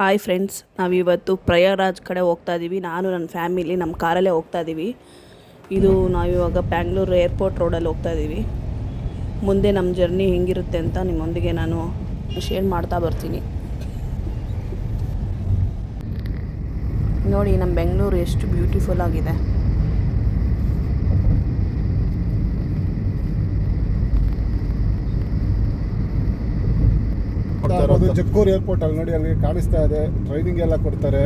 Hi friends ನಾವಿವತ್ತು ಪ್ರಯಾಗ್ರಾಜ್ ಕಡೆ ಹೋಗ್ತಾ ಇದ್ದೀವಿ ನಾನು ನನ್ನ ಫ್ಯಾಮಿಲಿ ನಮ್ಮ ಕಾರಲ್ಲೇ ಹೋಗ್ತಾ ಇದ್ದೀವಿ ಇದು ನಾವಿವಾಗ ಬ್ಯಾಂಗ್ಳೂರು ಏರ್ಪೋರ್ಟ್ ರೋಡಲ್ಲಿ ಹೋಗ್ತಾ ಇದ್ದೀವಿ ಮುಂದೆ ನಮ್ಮ ಜರ್ನಿ ಹೆಂಗಿರುತ್ತೆ ಅಂತ ನಿಮ್ಮೊಂದಿಗೆ ನಾನು ಶೇರ್ ಮಾಡ್ತಾ ಬರ್ತೀನಿ. ನೋಡಿ ನಮ್ಮ ಬೆಂಗಳೂರು ಎಷ್ಟು ಬ್ಯೂಟಿಫುಲ್ ಆಗಿದೆ. ಅದು ಜಕ್ಕೂರ್ ಏರ್ಪೋರ್ಟ್ ಅಲ್ಲಿ ನೋಡಿ ಅಲ್ಲಿ ಕಾಣಿಸ್ತಾ ಇದೆ. ಟ್ರೈನಿಂಗ್ ಎಲ್ಲ ಕೊಡ್ತಾರೆ.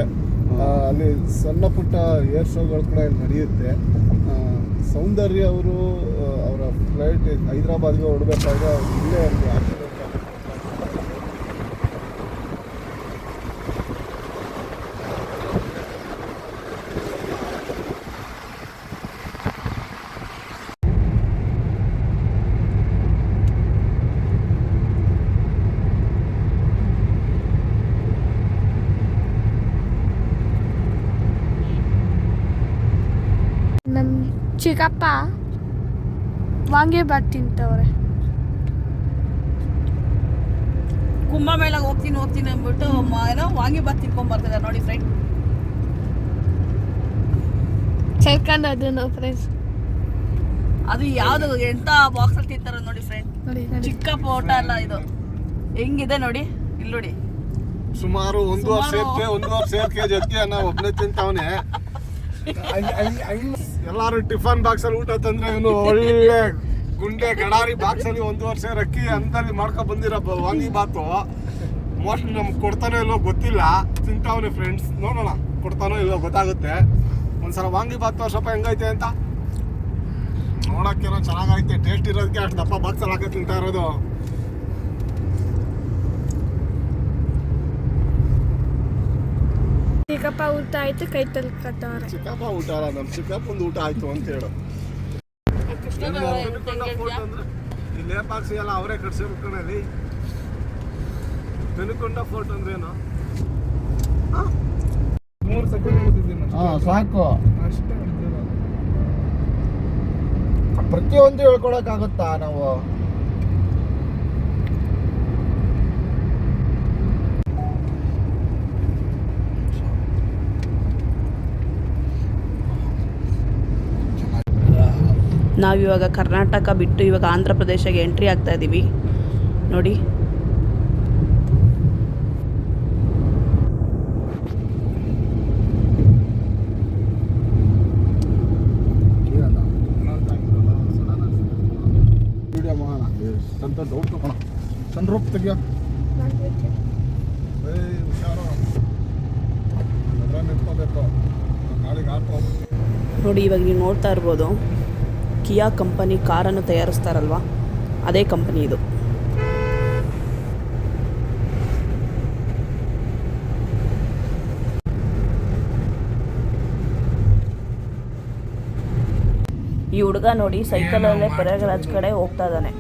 ಅಲ್ಲಿ ಸಣ್ಣ ಪುಟ್ಟ ಏರ್ ಶೋಗಳು ಕೂಡ ಇಲ್ಲಿ ನಡೆಯುತ್ತೆ. ಸೌಂದರ್ಯ ಅವರು ಅವರ ಫ್ಲೈಟ್ ಹೈದರಾಬಾದ್ಗೆ ಹೊಡಬೇಕಾದ್ರೆ ಇಲ್ಲೇ ಒಂದು accident ಆಗಿ ನಮ್ಮ ಚಿಕ್ಕಪ್ಪ ವಾಂಗಿಬಾತ್ ತಿಂತವ್ರೆ. ಕುಂಭಮೇಳಗೆ ಹೋಗ್ತೀನಿ ಹೋಗ್ತೀನಿ ಅಂದ್ಬಿಟ್ಟು ಏನೋ ವಾಂಗಿಬಾತ್ ತಿನ್ಕೊಂಡ್ ಬರ್ತಿದ್ದಾರೆ ನೋಡಿ ಫ್ರೆಂಡ್ ಸೇರ್ಕೊಂಡು ಅದನ್ನು ಫ್ರೆಂಡ್ಸ್ ಅದು ಯಾವ್ದು ಎಂತ ಬಾಕ್ಸ್ ಅಲ್ಲಿ ತಿಂತಾರ ನೋಡಿ ಫ್ರೆಂಡ್ ಚಿಕ್ಕ ಪೋಟ ಅಲ್ಲ ಇದು. ಹೆಂಗಿದೆ ನೋಡಿ ಇಲ್ಲಿ ನೋಡಿ. ಸುಮಾರು ಒಂದು ವರ್ಷ ಒಂದು ಒಂದೂವರೆ ಸೇರ್ಕೆ ಜೊತೆ ನಾವು ಒಬ್ಬನೇ ತಿಂತಾವನೆ. ಎಲ್ಲಾರು ಟಿಫನ್ ಬಾಕ್ಸ್ ಅಲ್ಲಿ ಊಟ ತಂದ್ರೆ ಇವನು ಒಳ್ಳೆ ಗುಂಡೆ ಗಡಾರಿ ಬಾಕ್ಸ್ ಅಲ್ಲಿ ಒಂದು ವರ್ಷ ರಕ್ಕಿ ಅಂತಲ್ಲಿ ಮಾಡ್ಕೊಂಡ್ ಬಂದಿರೋ ವಾಂಗಿ ಬಾತು. ಮೋಸ್ಟ್ಲಿ ನಮ್ಗೆ ಕೊಡ್ತಾನೋ ಇಲ್ಲೋ ಗೊತ್ತಿಲ್ಲ. ತಿಂತಾವನೆ ಫ್ರೆಂಡ್ಸ್ ನೋಡೋಣ, ಕೊಡ್ತಾನೋ ಇಲ್ಲೋ ಗೊತ್ತಾಗುತ್ತೆ. ಒಂದ್ಸಲ ವಾಂಗಿ ಬಾತ್ ಸ್ವಲ್ಪ ಹೆಂಗೈತೆ ಅಂತ. ನೋಡಕ್ಕೆ ಚೆನ್ನಾಗೈತೆ ಟೇಸ್ಟ್ ಇರೋದಕ್ಕೆ ಅಷ್ಟು ದಪ್ಪ ಬಾಕ್ಸ್ ಅಲ್ಲಿ ಹಾಕಿ ತಿಂತಾ ಇರೋದು. ಚಿಕ್ಕಪ್ಪ ಊಟ ಆಯ್ತು ಕೈ ತಲ್ಕತ್ತವ್ರೆ ಚಿಕ್ಕಪ್ಪ ಊಟ ಅಲ್ಲ ನಮ್ಮ ಚಿಕ್ಕಪ್ಪಂದು ಊಟ ಆಯ್ತು ಅಂತ ಹೇಳು. ಇಲ್ಲಿ ಬಾಕ್ಸ್ ಎಲ್ಲ ಅವರೇ ಕಟ್ಸಿರ್ಬೇಕು ಕಣಲ್ಲಿ ಬೆನುಕೊಂಡ ಫೋರ್ಟ್ ಅಂದ್ರೇನು ಮೂರು ಸೆಕೆಂಡ್ ಸಾಕು. ಅಷ್ಟೇ. ಪ್ರತಿಯೊಂದು ಹೇಳ್ಕೊಳಕ್ಕಾಗುತ್ತಾ ನಾವು? ನಾವಿವಾಗ ಕರ್ನಾಟಕ ಬಿಟ್ಟು ಇವಾಗ ಆಂಧ್ರ ಪ್ರದೇಶಗೆ ಎಂಟ್ರಿ ಆಗ್ತಾ ಇದ್ದೀವಿ ನೋಡಿ. ನೋಡಿ, ಇವಾಗ ನೀವು ನೋಡ್ತಾ ಇರ್ಬೋದು. ಕಿಯಾ ಕಂಪನಿ ಕಾರನ್ನು ತಯಾರಿಸ್ತಾರಲ್ವಾ? ಅದೇ ಕಂಪನಿ ಇದು. ಈ ಹುಡುಗ ನೋಡಿ ಸೈಕಲಲ್ಲೇ ಪ್ರಯಾಗರಾಜ್ ಕಡೆ ಹೋಗ್ತಾ ಇದ್ದಾನೆ.